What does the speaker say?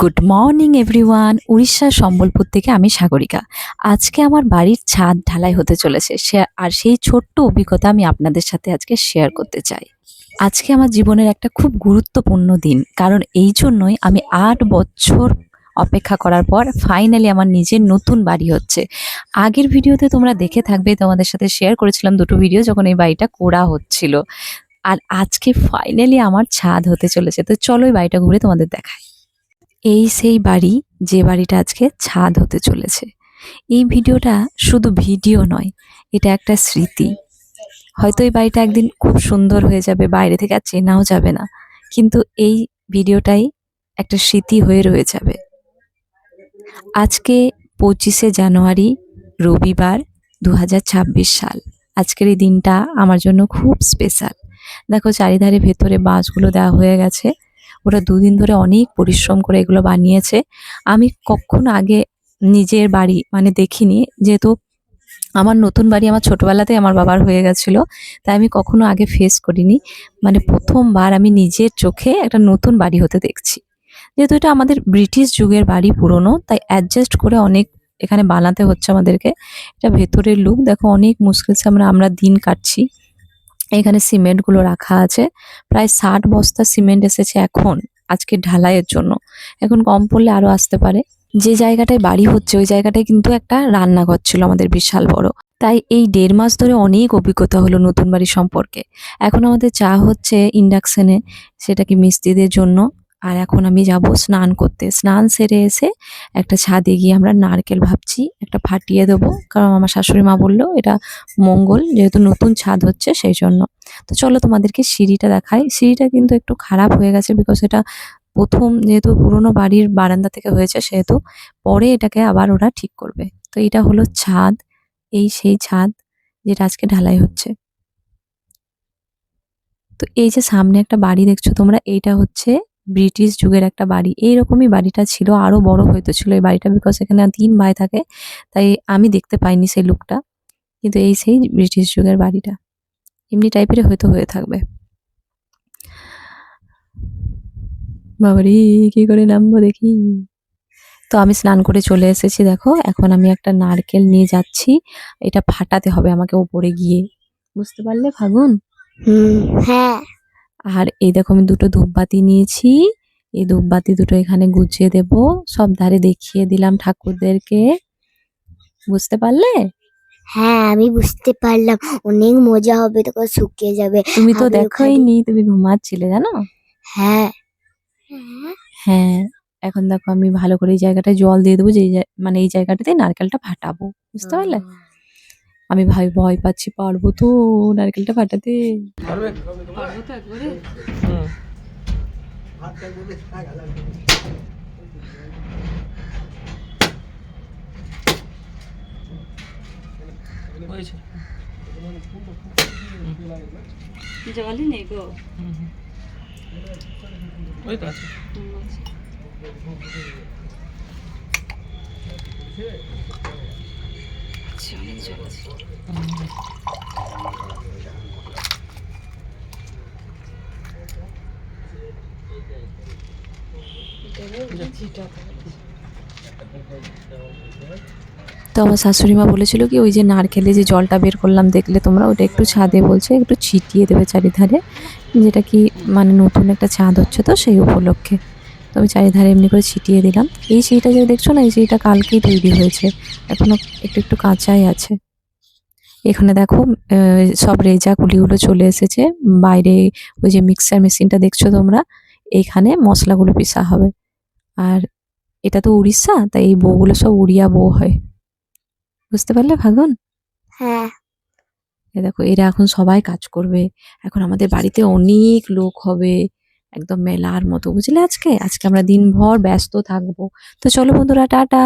Good morning everyone উড়িষ্যার সম্বলপুর থেকে আমি সাগরিকা। আজকে আমার বাড়ির ছাদ ঢালাই হতে চলেছে। সে, আর সেই ছোট্ট অভিজ্ঞতা আমি আপনাদের সাথে আজকে শেয়ার করতে চাই। আজকে আমার জীবনের একটা খুব গুরুত্বপূর্ণ দিন। কারণ এই জন্যই আমি আট বছর অপেক্ষা করার পর ফাইনালি আমার নিজের নতুন বাড়ি হচ্ছে। আগের ভিডিওতে তোমরা দেখে থাকবে, তোমাদের সাথে শেয়ার করেছিলাম দুটো ভিডিও যখন এই বাড়িটা করা হচ্ছিল। আর আজকে ফাইনালি আমার ছাদ হতে চলেছে। তো চলো এই বাড়িটা ঘুরে তোমাদের দেখাই। এই সেই বাড়ি যে বাড়িটা আজকে ছাদ হতে চলেছে। এই ভিডিওটা শুধু ভিডিও নয়, এটা একটা স্মৃতি। হয়তো এই বাড়িটা একদিন খুব সুন্দর হয়ে যাবে, বাইরে থেকে আর চেনাও যাবে না, কিন্তু এই ভিডিওটাই একটা স্মৃতি হয়ে রয়ে যাবে। আজকে পঁচিশে জানুয়ারি, রবিবার দু হাজার ছাব্বিশ সাল। আজকের এই দিনটা আমার জন্য খুব স্পেশাল। দেখো, চারিধারে ভেতরে বাঁশগুলো দেওয়া হয়ে গেছে। ওরা দুদিন ধরে অনেক পরিশ্রম করে এগুলো বানিয়েছে। আমি কখনো আগে নিজের বাড়ি মানে দেখিনি, যেহেতু আমার নতুন বাড়ি আমার ছোটবেলাতেই আমার বাবার হয়ে গেছিল, তাই আমি কখনো আগে ফেস করিনি। মানে প্রথমবার আমি নিজের চোখে একটা নতুন বাড়ি হতে দেখছি। যেহেতু এটা আমাদের ব্রিটিশ যুগের বাড়ি পুরনো, তাই অ্যাডজাস্ট করে অনেক এখানে বানাতে হচ্ছে আমাদেরকে। এটা ভেতরের লুক দেখো অনেক মুশকিল আমরা আমরা দিন কাটছি। এখানে সিমেন্টগুলো রাখা আছে। প্রায় ষাট বস্তা সিমেন্ট এসেছে এখন, আজকে ঢালাইয়ের জন্য। এখন কম পড়লে আরও আসতে পারে। যে জায়গাটায় বাড়ি হচ্ছে, ওই জায়গাটায় কিন্তু একটা রান্নাঘর ছিল আমাদের বিশাল বড়। তাই এই দেড় মাস ধরে অনেক অভিজ্ঞতা হলো নতুন বাড়ি সম্পর্কে। এখন আমাদের চা হচ্ছে ইন্ডাকশানে, সেটা কি মিস্ত্রিদের জন্য। আর এখন আমি যাব স্নান করতে। স্নান সেরে এসে একটা ছাদে গিয়ে আমরা নারকেল ভাবছি, একটা ফাটিয়ে দেবো। কারণ আমার শাশুড়ি মা বলল, এটা মঙ্গল, যেহেতু নতুন ছাদ হচ্ছে সেই জন্য। তো চলো তোমাদেরকে সিঁড়িটা দেখাই। সিঁড়িটা কিন্তু একটু খারাপ হয়ে গেছে বিকজ এটা প্রথম যেহেতু পুরোনো বাড়ির বারান্দা থেকে হয়েছে, সেহেতু পরে এটাকে আবার ওরা ঠিক করবে। তো এটা হলো ছাদ, এই সেই ছাদ যেটা আজকে ঢালাই হচ্ছে। তো এই যে সামনে একটা বাড়ি দেখছ তোমরা, এইটা হচ্ছে ব্রিটিশ যুগের একটা বাড়ি। এইরকমই বাড়িটা ছিল, আরও বড় হয়তো ছিল এই বাড়িটা বিকজ এখানে তিন ভাই থাকে, তাই আমি দেখতে পাইনি সেই লুকটা। কিন্তু এই সেই ব্রিটিশ যুগের বাড়িটা। এমনি টাইপের হয়তো হয়ে থাকবে। বাবারে, কি করে নামবো দেখি। তো আমি স্নান করে চলে এসেছি, দেখো। এখন আমি একটা নারকেল নিয়ে যাচ্ছি। এটা ফাটাতে হবে আমাকে ওপরে গিয়ে। বুঝতে পারলে, ফাগুন? হুম হ্যাঁ। আর এই দেখো আমি দুটো ধূপবাতি নিয়েছি। এই ধূপবাতি দুটো এখানে গুছিয়ে দেব। সব ধারে দেখিয়ে দিলাম ঠাকুরদেরকে। বুঝতে পারলে? হ্যাঁ আমি বুঝতে পারলাম। অনেক মজা হবে তখন শুকিয়ে যাবে। তুমি তো দেখোই নি তুমি ঘুমাচ্ছিলে জানো? হ্যাঁ। হ্যাঁ এখন দেখো আমি ভালো করে এই জায়গাটায় জল দিয়ে দেবো যে মানে এই জায়গাটাতে নারকেলটা ফাটাবো। বুঝতে পারলে? আমি ভাই ভয় পাচ্ছি পারব তো নারকেলটা ফাটাতে। জলই নেই গো। ওই তো আছে। তো আমার শাশুড়ি মা বলেছিল কি, ওই যে নারকেলে যে জলটা বের করলাম, দেখলে তোমরা ওটা একটু ছাদে বলছে, একটু ছিটিয়ে দেবে চারিধারে। যেটা কি মানে নতুন একটা ছাদ হচ্ছে তো সেই উপলক্ষে। তো আমি চারিধারে এমনি করে ছিটিয়ে দিলাম। এই সিঁড়িটা যে দেখছ না এই সিঁড়িটা কালকেই তৈরি হয়েছে। এখনও একটু একটু কাঁচাই আছে। এখানে দেখো সব রেজা গুলিগুলো চলে এসেছে। বাইরে ওই যে মিক্সার মেশিনটা দেখছ তোমরা এইখানে মশলাগুলো পিসা হবে। আর এটা তো উড়িষ্যা তাই এই বউগুলো সব উড়িয়া বউ হয়। বুঝতে পারলে ভাগন হ্যাঁ। দেখো এরা এখন সবাই কাজ করবে। এখন আমাদের বাড়িতে অনেক লোক হবে। একদম মেলার মতো বুঝলে আজকে? আজকে আমরা দিনভর ব্যস্ত থাকব। তো চলো বন্ধুরা টাটা!